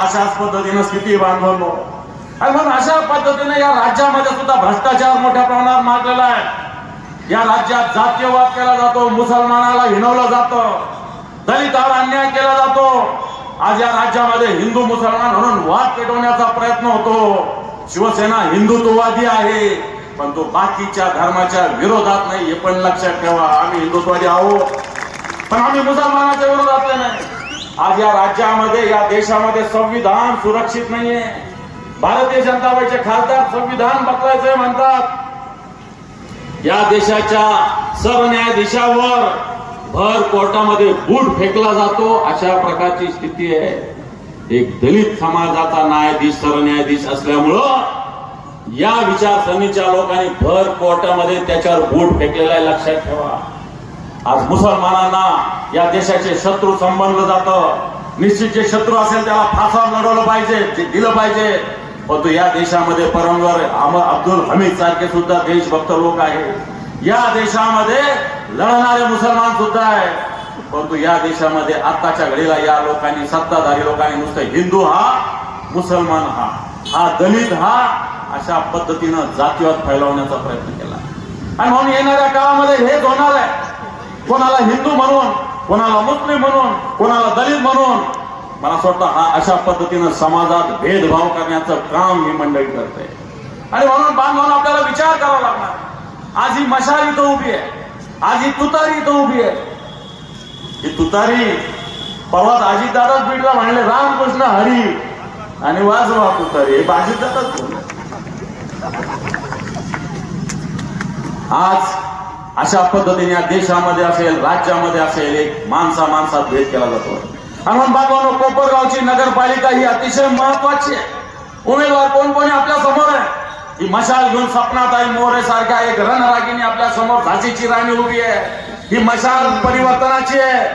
अशाच पद्धतीनं स्थिती बांधवलो. आणि म्हणून अशा पद्धतीने या राज्यामध्ये सुद्धा भ्रष्टाचार मोठ्या प्रमाणात मागलेला आहे. या राज्यात जातीयवाद केला जातो मुसलमानाला हिनवलं जातं दलितावर अन्याय केला जातो. आज या राज्यामध्ये हिंदू मुसलमान म्हणून वाद पेटवण्याचा प्रयत्न होतो. शिवसेना हिंदुत्ववादी आहे पण तो बाकीच्या धर्माच्या विरोधात नाही हे पण लक्षात ठेवा. आम्ही हिंदुत्ववादी आहोत. पण आम्ही मुसलमानाच्या विरोधात आज या राज्यामध्ये या देशामध्ये संविधान सुरक्षित नाहीये. भारतीय जनता पक्षाचे खासदार संविधान बदलायचंय म्हणतात. या देशाच्या सरन्यायाधीशावर भर कोर्टामध्ये बूट फेकला जातो अशा प्रकारची स्थिती आहे. एक दलित समाजाचा न्यायाधीश सरन्यायाधीश असल्यामुळं या विचारसरणीच्या लोकांनी भर कोर्टामध्ये त्याच्यावर बूट फेकलेला आहे. लक्षात ठेवा. आज मुसलमानांना या देशाचे शत्रू संबंधलं जातं. निश्चित जे शत्रू असेल त्याला फासावर लढवलं पाहिजे ते दिलं पाहिजे. परंतु या देशामध्ये परमवर अमर अब्दुल हमीद सारखे सुद्धा देशभक्त लोक आहेत. या देशामध्ये लढणारे मुसलमान सुद्धा आहे परंतु या देशामध्ये आत्ताच्या घडीला या लोकांनी सत्ताधारी लोकांनी नुसतं हिंदू हा मुसलमान हा. हा दलित हा अशा पद्धतीनं जातीवाद फैलावण्याचा प्रयत्न केला. आणि म्हणून येणाऱ्या काळामध्ये हेच होणार आहे. कोणाला हिंदू म्हणून कोणाला मुस्लिम म्हणून कोणाला दलित म्हणून. मला असं वाटतं हा अशा पद्धतीनं समाजात भेदभाव करण्याचं काम ही मंडळी करते आणि म्हणून बांधवांना आपल्याला विचार करावा लागणार. आज ही मशाल इथं उभी आहे. आज ही तुतारी इथं उभी आहे. ही तुतारी परवाच अजितदादाच बीडला म्हणले रामकृष्ण हरी. आणि वाजवा तुतारी. हे अजितदादाच आज अशा पद्धतीने या देशामध्ये असेल राज्यामध्ये असेल एक माणसा माणसात भेद केला जातो. आणि म्हणून बाबांनो कोपरगावची नगरपालिका ही अतिशय महत्वाची आहे. उमेदवार कोण कोणी आपल्यासमोर आहे? ही मशाल घेऊन सपनाताई मोरे सारख्या एक रणरागिनी आपल्यासमोर झाशीची राणी उभी आहे. ही मशाल परिवर्तनाची आहे.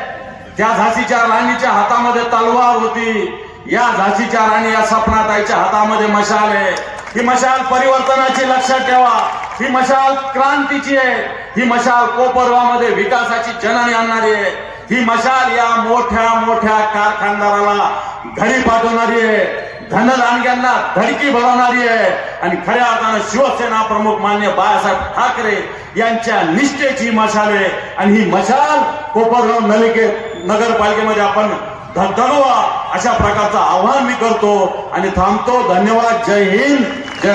त्या झाशीच्या राणीच्या हातामध्ये तलवार होती. या झाशीच्या राणी या सपनाताईच्या हातामध्ये मशाल आहे. ही मशाल परिवर्तनाची लक्षात ठेवा. ही मशाल क्रांतीची आहे. ही मशाल कोपरगावमध्ये विकासाची जननी आणणारी आहे. ही मशाल या मोठ्या मोठ्या कारखानदाराला घरी पाठवणारी आहे. धनदानग्यांना धडकी भरवणारी आहे. आणि खऱ्या अर्थानं शिवसेना प्रमुख मान्य बाळासाहेब ठाकरे यांच्या निष्ठेची मशाल आहे. आणि ही मशाल कोपरगाव नलिके नगरपालिकेमध्ये आपण धगधगवा अशा प्रकारचं आवाहन मी करतो. आणि थांबतो. धन्यवाद. जय हिंद. जय